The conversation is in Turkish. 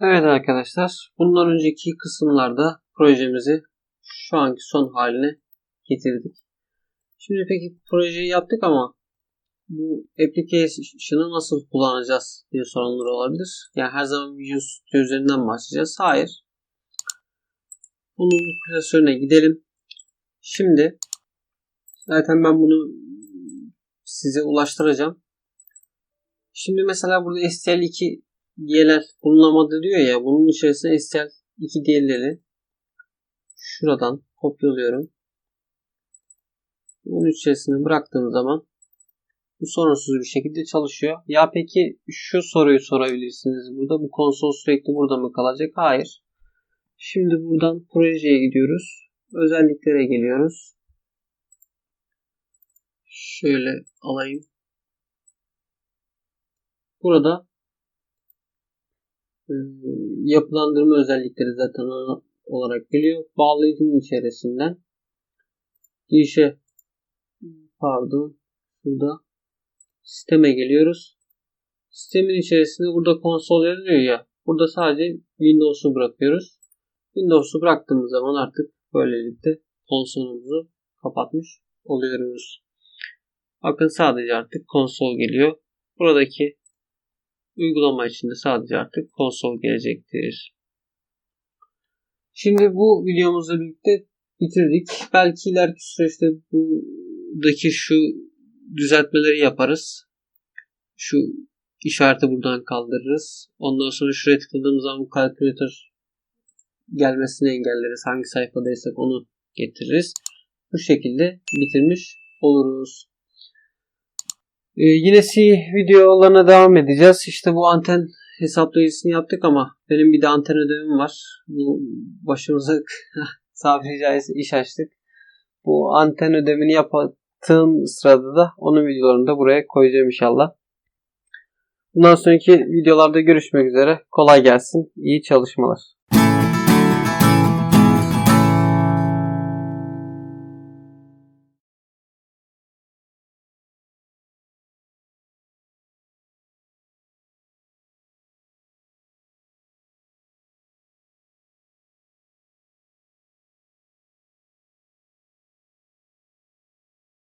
Evet arkadaşlar, bundan önceki kısımlarda projemizi şu anki son haline getirdik. Şimdi peki projeyi yaptık ama bu application'ı nasıl kullanacağız diye soranlar olabilir. Yani her zaman Visual Studio üzerinden başlayacağız. Hayır. Bunun klasörüne gidelim. Şimdi zaten ben bunu size ulaştıracağım. Şimdi mesela burada STL2 DLL bulunamadı diyor ya. Bunun içerisine STL2 DLL'i şuradan kopyalıyorum. Bunun içerisine bıraktığım zaman bu sorunsuz bir şekilde çalışıyor. Ya peki şu soruyu sorabilirsiniz burada. Bu konsol sürekli burada mı kalacak? Hayır. Şimdi buradan projeye gidiyoruz. Özelliklere geliyoruz. Şöyle alayım. Burada yapılandırma özellikleri zaten olarak geliyor. Bağlayıcının içerisinden girişe pardon burada sisteme geliyoruz. Sistemin içerisinde burada konsol yazıyor ya. Burada sadece Windows'u bırakıyoruz. Windows'u bıraktığımız zaman artık böylelikle konsolumuzu kapatmış oluyoruz. Bakın sadece artık konsol geliyor. Buradaki uygulama içinde sadece artık konsol gelecektir. Şimdi bu videomuzla birlikte bitirdik. Belki ileriki süreçte buradaki şu düzeltmeleri yaparız. Şu işareti buradan kaldırırız. Ondan sonra şuraya tıkladığımız zaman bu kalkülatör gelmesini engelleriz. Hangi sayfadaysak onu getiririz. Bu şekilde bitirmiş oluruz. Ee, yine C videolarına devam edeceğiz. İşte bu anten hesaplayıcısını yaptık ama benim bir de anten ödevim var. Bu başımıza tabiri caizse iş açtık. Bu anten ödevini yaptığım sırada da onun videolarını da buraya koyacağım inşallah. Bundan sonraki videolarda görüşmek üzere. Kolay gelsin. İyi çalışmalar.